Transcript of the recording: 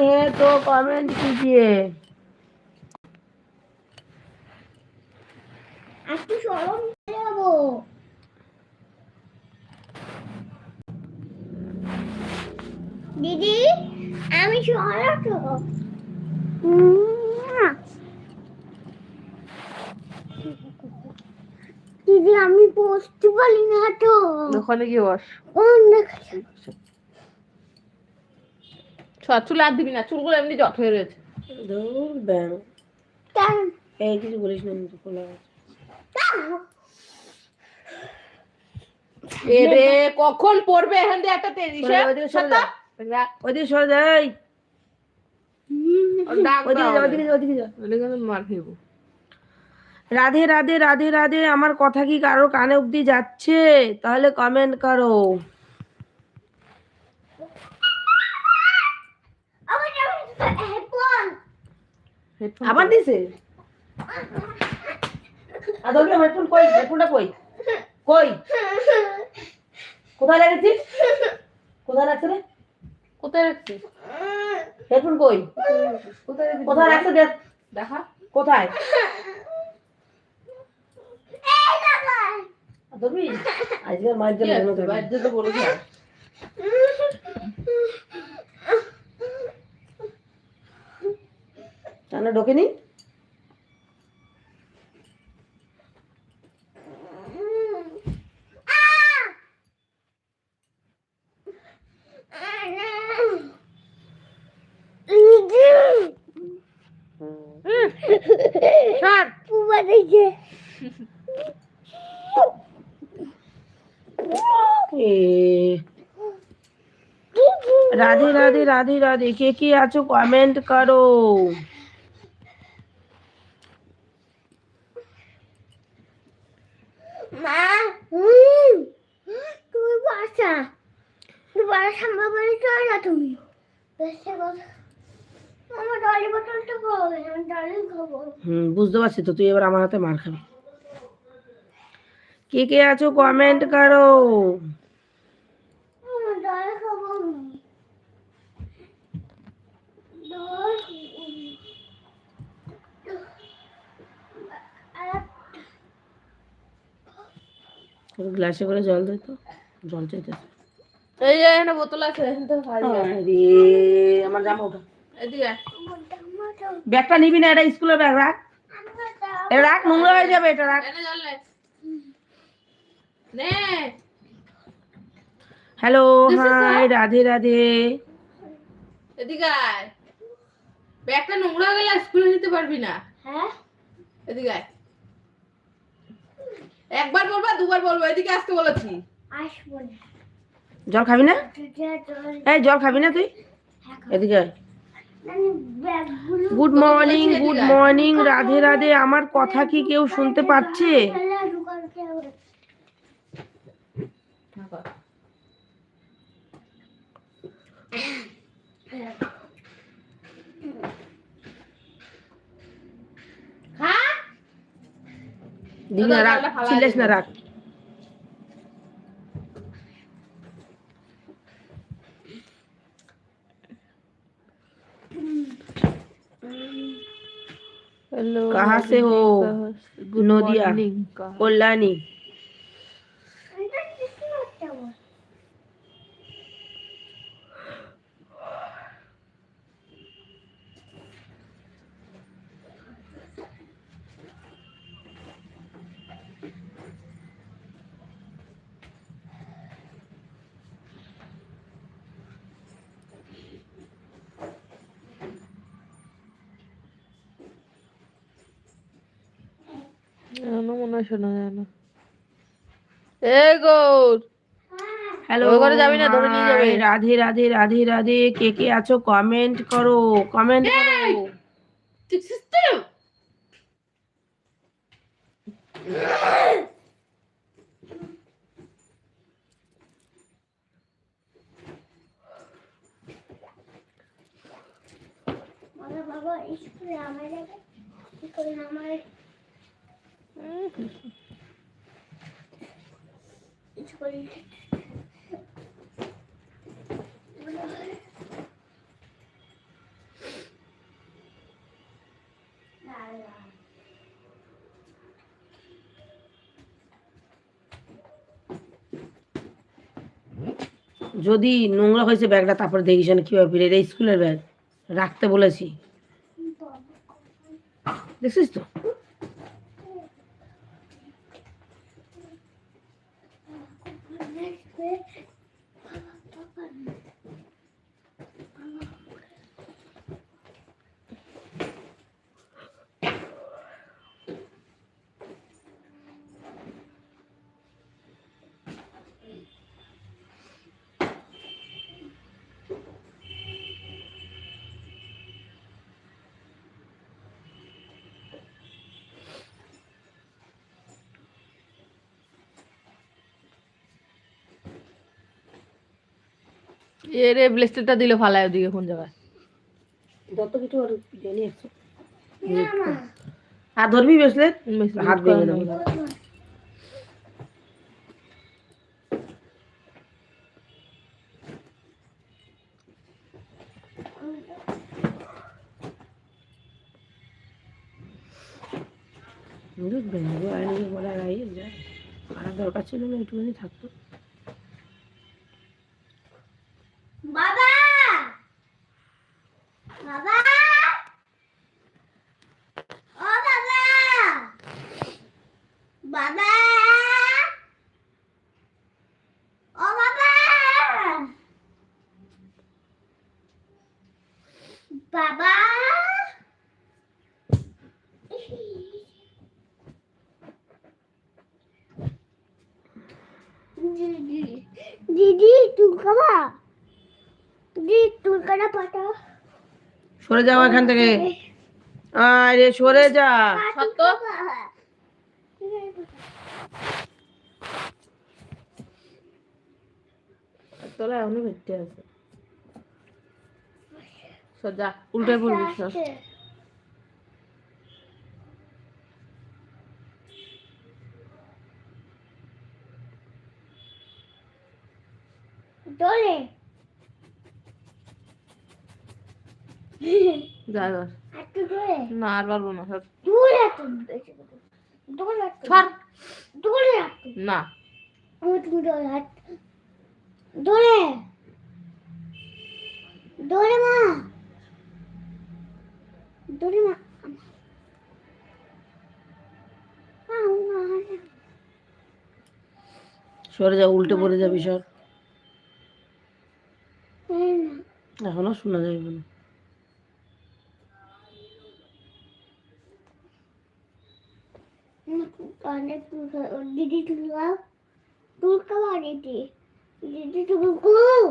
है तो कमेंट कीजिए একটু সরম যাবো দিদি আমি সরম তো দিদি আমি বসতে পারি না তো ওখানে গিয়ে বস অনেক সব চুল আর দিবি না চুলগুলো এমনি জট হয়ে রয়েছে। দূর ব্যাং এই কিছু বলিস না খোলা আছে। কখন পড়বে এখান দিয়ে একটা তেজি ওইদিকে সরে যাই রাধে রাধে রাধে রাধে আমার কথা কি কারও কানে অবধি যাচ্ছে? তাহলে কমেন্ট করো। আবার দিছে? আদর হেডফোন কই? হেডফোনটা কই? কই? কোথায় লাগিয়েছিস কোথায় রাখছে রে? কোথায় রাখছিস? হেডফোন কই? কোথায় কোথায় রাখছে দেখ। দেখা। কোথায়? আজকে মায়ের জন্য আছে? টানা ঢোকেনি ছাড় এ। রাধে রাধে রাধে রাধে কে কে আছো? কমেন্ট করো মা হুম তুমি বাসা তুমি বাসা বাবারে চলে না তুমি? বুঝতে পারছি তো তুই এবার আমার হাতে মার খাবি। কে কে আছো কমেন্ট করো। গ্লাসে করে জল দিত জল চাইতে এই যে এখানে বোতল আছে। রে আমার জামা ওঠা। এদিকে ব্যাগটা নিবি না এটা স্কুলের ব্যাগ রাখ। এটা রাখ নোংরা হয়ে যাবে এটা রাখ। এনে জল নে। নে। Hello hi Radhe Radhe. এদিকে আয়। ব্যাগটা নোংরা হয়ে গেলে স্কুলে নিতে পারবি না। হ্যাঁ? এদিকে আয়। একবার বলবা দুবার বলব। এদিকে আসতে বলেছি। আসব না। জল খাবি না? তুই এই জল খাবি না তুই? এদিকে। আমি ব্যাগগুলো good morning good morning Radhe Radhe আমার কথা কি কেউ শুনতে পাচ্ছে? ফেলে ঢুকাতে হবে খা দিবি না রাখ চিল্লাস না রাখ। हेलो कहाँ से हो? नोदिया कोल्लानी শোনা যায় না এ গৌর হ্যালো ঘরে যাবি না, ধরে নিয়ে যাবে। রাধে রাধে রাধে রাধে কে কে আছো? কমেন্ট করো কমেন্ট করো। সিস্টেম বাবা স্কুলে আমার যাবে স্কুলে আমার যদি নোংরা হয়েছে ব্যাগটা, তারপরে দেখিস না কীভাবে ফিরে এটা স্কুলের ব্যাগ। রাখতে বলেছি। দেখছিস তো? bit এর ব্লেস্টারটা দিলে ফালায় ওদিকে কোন জায়গায়? যত কিছু আর জানি আর ধরবি বেসলে হাত ভেঙে দেবো। ভেঙে আর দরকার ছিল না একটুখানি থাকতো বাবা বাবা ও বাবা বাবা ও বাবা বাবা দিদি দিদি খাবা দিদি তুই পাটা সরে যাও এখান থেকে। আরে সরে যা। সত্য? তোলা এখনও ভেটে আছে। সজা উল্টে পড়বি সর দোলে যা। এবার একটু দোলে না আর পারব না সর। দূরে একটু বেশি করে। দোলে একটু সর। দোলে একটু না। আমি তুমি দোলে হাত দোলে দোলে মা। দোলে মা। আউ, মা। সরে যা উল্টে পড়ে যাবি সর এই না। এখনও শোনা যাইব না। অনেক দিদি তুলবা তুলকা বাড়িতে দিদি। তুমি তুলবো।